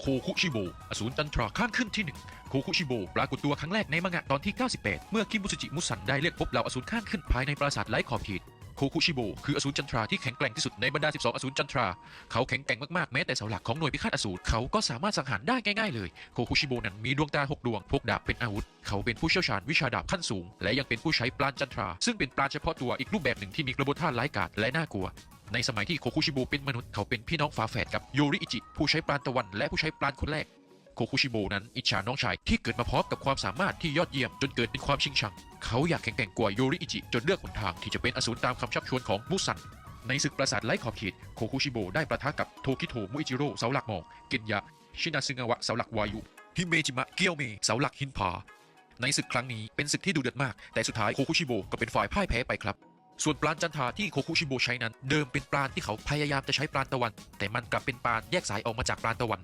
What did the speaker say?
โคคุชิโบอสูรจันทราข้างขึ้นที่หนึ่งโคคุชิโบปรากฏตัวครั้งแรกในมังงะตอนที่ 98 เมื่อคิมุสจิมุสันได้เรียกพบเหล่าอสูรข้างขึ้นภายในปราสาทไร้ขอบเขตโคคุชิโบคืออสูรจันทราที่แข็งแกร่งที่สุดในบรรดา 12 อสูรจันทรา เขาแข็งแกร่งมากๆ แม้แต่เสาหลักของหน่วยพิฆาตอสูรเขาก็สามารถสังหารได้ง่ายๆเลยโคคุชิโบนั้นมีดวงตาหกดวงพกดาบเป็นอาวุธ เขาเป็นผู้เชี่ยวชาญวิชาดาบขั้นสูง และยังเป็นผู้ใช้ปราณจันทรา ซึ่งเป็นปราณเฉพาะตัวอีกรูปแบบหนึ่งที่มีกระบวนท่าร้กาจและน่ากลัว ในสมัยที่โคคุชิโบเป็นมนุษย์เขาเป็นพี่น้องฝาแฝดกับโยริอิจิผู้ใช้ปราณตะวันและผู้ใช้ปราณคนแรกโคคุชิโบนั้นอิจฉาน้องชายที่เกิดมาพร้อมกับความสามารถที่ยอดเยี่ยมจนเกิดเป็นความชิงชัง เขาอยากแข่งแกร่งกว่าโยริอิจิจนเลือกหนทางที่จะเป็นอสูรตามคำชักชวนของมุสัน ในศึกปราสาทไร้ขอบเขตโคคุชิโบได้ประทะกับโทคิโทมุอิจิโร่เสาหลักหมอกเกนยะ ชินาซึงาวะเสาหลักวายุ ฮิเมจิมะเกียวเมเสาหลักหินผาในศึกครั้งนี้เป็นศึกที่ดุเดือดมาก แต่สุดท้ายโคคุชิโบก็เป็นฝ่ายพ่ายแพ้ไปครับ ส่วนปราณจันทาที่โคคุชิโบใช้นั้น เดิมเป็นปราณที่เขาพยายามจะใช้ปราณตะวัน แต่มันกลับเป็นปราณแยกสายออกมาจากปราณตะวัน